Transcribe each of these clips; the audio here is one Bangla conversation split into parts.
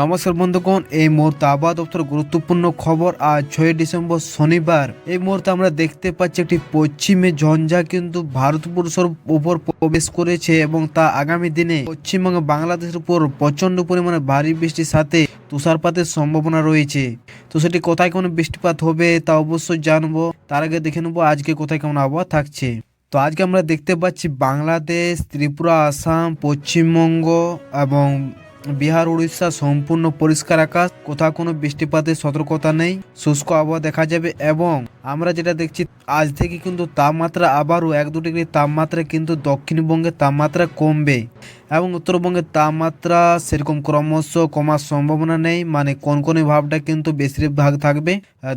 নমস্কার বন্ধুগণ, এই মুহূর্তে আবহাওয়া দপ্তর গুরুত্বপূর্ণ খবর। আজ ছয় ডিসেম্বর শনিবার, এই মুহূর্তে আমরা দেখতে পাচ্ছি একটি পশ্চিমে ঝঞ্ঝা কিন্তু ভারতবর্ষের উপর প্রবেশ করেছে এবং তা আগামী দিনে পশ্চিমবঙ্গ বাংলাদেশের উপর প্রচণ্ড পরিমাণে ভারী বৃষ্টির সাথে তুষারপাতের সম্ভাবনা রয়েছে। তো সেটি কোথায় কোনো বৃষ্টিপাত হবে তা অবশ্যই জানব। তার আগে দেখে নেব আজকে কোথায় কেমন আবহাওয়া থাকছে। তো আজকে আমরা দেখতে পাচ্ছি বাংলাদেশ, ত্রিপুরা, আসাম, পশ্চিমবঙ্গ এবং বিহার, উড়িষ্যা সম্পূর্ণ পরিষ্কার আকাশ, কোথাও কোনো বৃষ্টিপাতের সতর্কতা নেই, শুষ্ক আবহাওয়া দেখা যাবে এবং আমরা যেটা দেখছি, আজ থেকে কিন্তু তাপমাত্রা আবারও এক দু ডিগ্রি তাপমাত্রা কিন্তু দক্ষিণবঙ্গের তাপমাত্রা কমবে। এবং উত্তরবঙ্গের তাপমাত্রা সেরকম ক্রমশ কমার সম্ভাবনা নেই। মানে কনকনে ভাবটা কিন্তু বেশিরভাগ থাকবে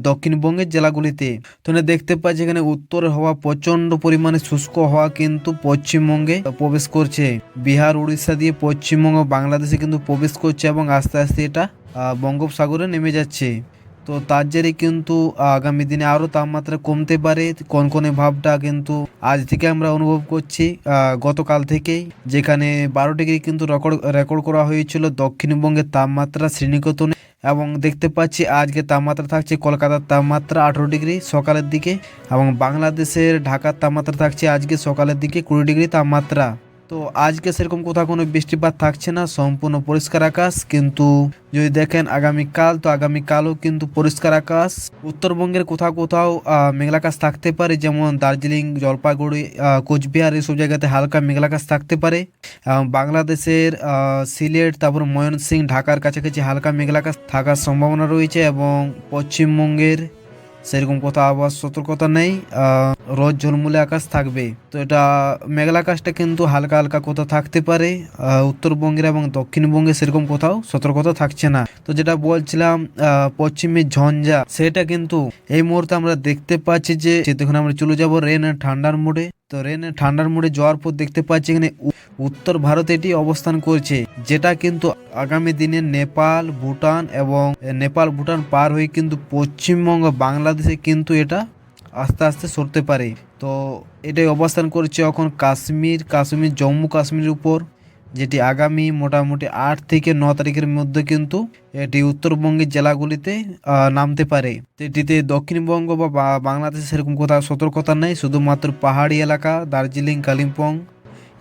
দক্ষিণবঙ্গের জেলাগুলিতে। তো দেখতে পাচ্ছি এখানে উত্তরে হওয়া প্রচণ্ড পরিমাণে শুষ্ক হওয়া কিন্তু পশ্চিমবঙ্গে প্রবেশ করছে। বিহার, উড়িষ্যা দিয়ে পশ্চিমবঙ্গ, বাংলাদেশে কিন্তু প্রবেশ করছে এবং আস্তে আস্তে এটা বঙ্গোপসাগরে নেমে যাচ্ছে। তো তার জেরে কিন্তু আগামী দিনে আরও তাপমাত্রা কমতে পারে। কনকনে ভাবটা কিন্তু আজ থেকে আমরা অনুভব করছি গতকাল থেকেই, যেখানে বারো ডিগ্রি কিন্তু রেকর্ড রেকর্ড করা হয়েছিল দক্ষিণবঙ্গের তাপমাত্রা শ্রেণীকতনে। এবং দেখতে পাচ্ছি আজকে তাপমাত্রা থাকছে কলকাতার তাপমাত্রা আঠেরো ডিগ্রি সকালের দিকে এবং বাংলাদেশের ঢাকার তাপমাত্রা থাকছে আজকে সকালের দিকে কুড়ি ডিগ্রি তাপমাত্রা। তো আজকে সেরকম কোথাও কোনো বৃষ্টিপাত থাকছে না, সম্পূর্ণ পরিষ্কার আকাশ, কিন্তু যদি দেখেন আগামীকাল, তো আগামীকালও কিন্তু পরিষ্কার আকাশ। উত্তরবঙ্গের কোথাও কোথাও মেঘলা আকাশ থাকতে পারে, যেমন দার্জিলিং, জলপাইগুড়ি কোচবিহার, এসব জায়গাতে হালকা মেঘলা আকাশ থাকতে পারে। বাংলাদেশের সিলেট, তারপর ময়মনসিংহ, ঢাকার কাছাকাছি হালকা মেঘলা আকাশ থাকার সম্ভাবনা রয়েছে এবং পশ্চিমবঙ্গের সেরকম কোথাও আবার সতর্কতা নেই রোদ ঝলমুলে আকাশ থাকবে। তো এটা মেঘলা আকাশটা কিন্তু হালকা হালকা কোথাও থাকতে পারে উত্তরবঙ্গের এবং দক্ষিণবঙ্গে সেরকম কোথাও সতর্কতা থাকছে না। তো যেটা বলছিলাম পশ্চিমে ঝঞ্ঝা, সেটা কিন্তু এই মুহূর্তে আমরা দেখতে পাচ্ছি যে দেখুন আমরা চলে যাব রেন ঠান্ডার মোড়ে। তো রেনে ঠান্ডার মুড়ে যাওয়ার পর দেখতে পাচ্ছি এখানে উত্তর ভারতে এটি অবস্থান করছে, যেটা কিন্তু আগামী দিনে নেপাল, ভুটান এবং নেপাল, ভুটান পার হয়ে কিন্তু পশ্চিমবঙ্গ, বাংলাদেশে কিন্তু এটা আস্তে আস্তে সরতে পারে। তো এটাই অবস্থান করছে এখন কাশ্মীর কাশ্মীর, জম্মু কাশ্মীরের উপর। যেটি আগামী মোটামুটি আট থেকে ন তারিখের মধ্যে কিন্তু এটি উত্তরবঙ্গের জেলাগুলিতে নামতে পারে। এটিতে দক্ষিণবঙ্গ বা- বাংলাদেশে সেরকম কোথাও সতর্কতা নেই, শুধুমাত্র পাহাড়ি এলাকা, দার্জিলিং, কালিম্পং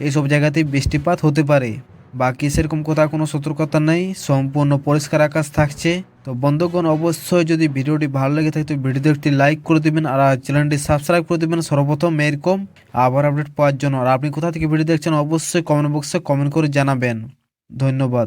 এইসব জায়গাতে বৃষ্টিপাত হতে পারে। বাকি সেরকম কোথাও কোনো সতর্কতা নেই, সম্পূর্ণ পরিষ্কার আকাশ থাকছে। তো বন্ধুগণ, অবশ্যই যদি ভিডিওটি ভালো লেগে থাকে, তো ভিডিওতে একটি লাইক করে দেবেন আর চ্যানেলটি সাবস্ক্রাইব করে দেবেন। সর্বপ্রথম এরকম আবার আপডেট পাওয়ার জন্য। আর আপনি কোথা থেকে ভিডিও দেখছেন, অবশ্যই কমেন্ট বক্সে কমেন্ট করে জানাবেন। ধন্যবাদ।